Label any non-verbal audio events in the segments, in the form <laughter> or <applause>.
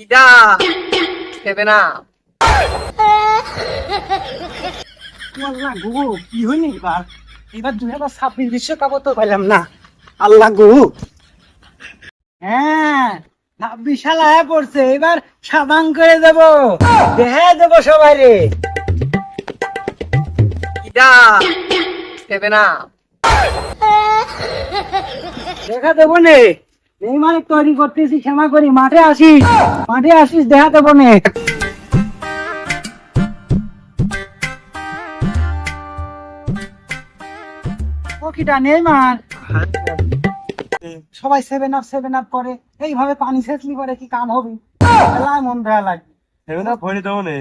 ইদা! দেবে না। আল্লাহ গো কি হয়নি এবার? এবার দুই হাজার ছাব্বিশ বিশ্বকাপও তো পাইলাম না। আল্লাহ গো! হ্যাঁ ছাব্বিশ সাল আয়া পড়ছে এবার সাবান করে দেব। দেখা দেবো সবাই রে। ইদা! না। দেখা দেবো নে। নেইমার তৈরি করতেছি ক্ষমা করি মাঠে আসিস। মাঠে আসিস দেখা দেবো নে নেইমার। সবাই সেভেন আপ সেভেন আপ করে। এইভাবে পানি ছেঁচলি করে কি কাম হবে? খেলায় মন দেয়া লাগবে। সেভেন আপ ভরে দেবো নে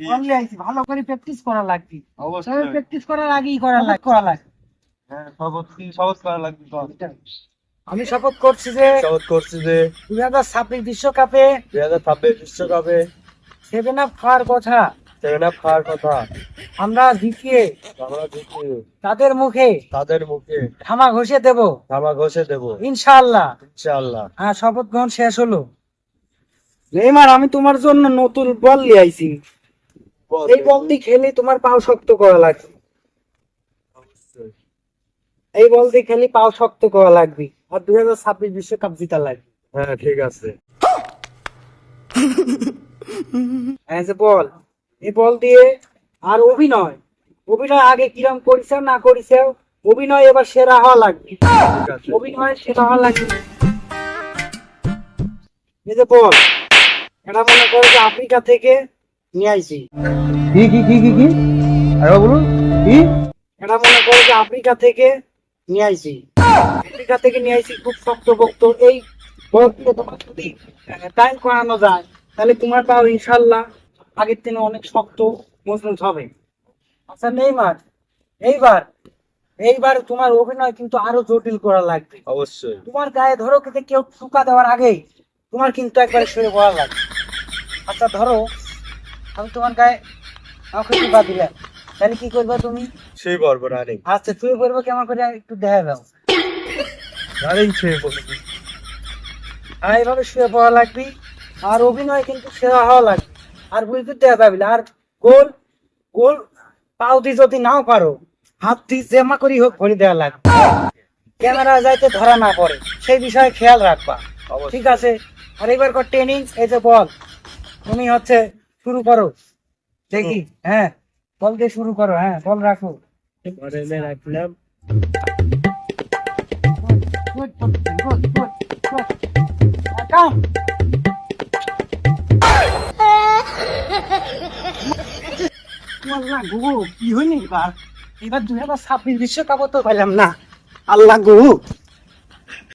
অনলি আইছি ভালো করে প্র্যাকটিস করা লাগবে। অবশ্যই। প্র্যাকটিস করার আগেই করা লাগ করা লাগবে। হ্যাঁ শপথ কি করা লাগবে আমি শপথ করছি যে শপথ করছি যে দুই হাজার ছাব্বিশ বিশ্বকাপে দুই হাজার ছাব্বিশ বিশ্বকাপে সেভেন আপ খাওয়ার কথা। সেভেন আপ খাওয়ার কথা। আমরা জিতিয়ে আমরা জিতে তাদের মুখে তাদের মুখে থামা ঘষে দেব। থামা ঘষে দেবো। ইনশাআল্লাহ। ইনশাআল্লাহ। হ্যাঁ শপথ গ্রহণ শেষ হলো। নেইমার আমি তোমার জন্য নতুন বল নিয়ে আইছি। এই বল দিয়ে খেলে তোমার পাও শক্ত করা লাগবে। এই বল দিয়ে খেলে পাও শক্ত করা লাগবে। আর দুই হাজার ছাব্বিশ বিশ্বকাপ জিতা লাগবে হ্যাঁ ঠিক আছে। <laughs> যে বল এই বল দিয়ে আর অভিনয়। অভিনয় আগে কিরম করিছে না করিছে অভিনয় এবার সেরা হওয়া লাগবে। অভিনয় সেরা হওয়া লাগবে। এই যে বল এটা মনে করো যে আফ্রিকা থেকে নিয়ে আইছি। কি কি কি কি কি? আরে বলুন কি? এটা মনে করো যে আফ্রিকা থেকে নিয়ে আইছি। আফ্রিকা থেকে নিয়ে আইছি খুব শক্ত বক্ত এই তোমার যদি টাইম করানো যায়। তাহলে তোমার পাও ইনশাল্লাহ আগের থেকে অনেক শক্ত মজবুত হবে। আচ্ছা নেইমার এইবার এইবার তোমার অভিনয় কিন্তু আরও জটিল করা লাগবে। অবশ্যই। তোমার গায়ে ধরো কিন্তু কেউ টুকা দেওয়ার আগেই তোমার কিন্তু একবারে শুয়ে পড়া লাগবে। আচ্ছা ধরো আমি তোমার গায়ে আমাকে টুকা দিলাম। তাহলে কি করবে তুমি? সেই পর্ব রানিং আচ্ছা শুয়ে পড়ব কেমন করে একটু দেখা দাও আর এইভাবে শুয়ে পড়া লাগবে আর অভিনয় কিন্তু সেরা হওয়া লাগবে। আর বুঝতে দেওয়া যাবে আর গোল গোল পাও দিয়ে যদি নাও পারো হাত দিয়ে জেমা করি হোক ভরে দেওয়া লাগবে। ক্যামেরা যাইতে ধরা না পড়ে সেই বিষয়ে খেয়াল রাখবা। ঠিক আছে? আর এবার কর ট্রেনিং এই যে বল। তুমি হচ্ছে শুরু করো। দেখি হ্যাঁ বল দিয়ে শুরু করো হ্যাঁ বল রাখো। রাখলাম। আল্লাহ গো কি হয়নি এবার এবার দুই হাজার ছাব্বিশ বিশ্বকাপও তো পাইলাম না। আল্লাহ গো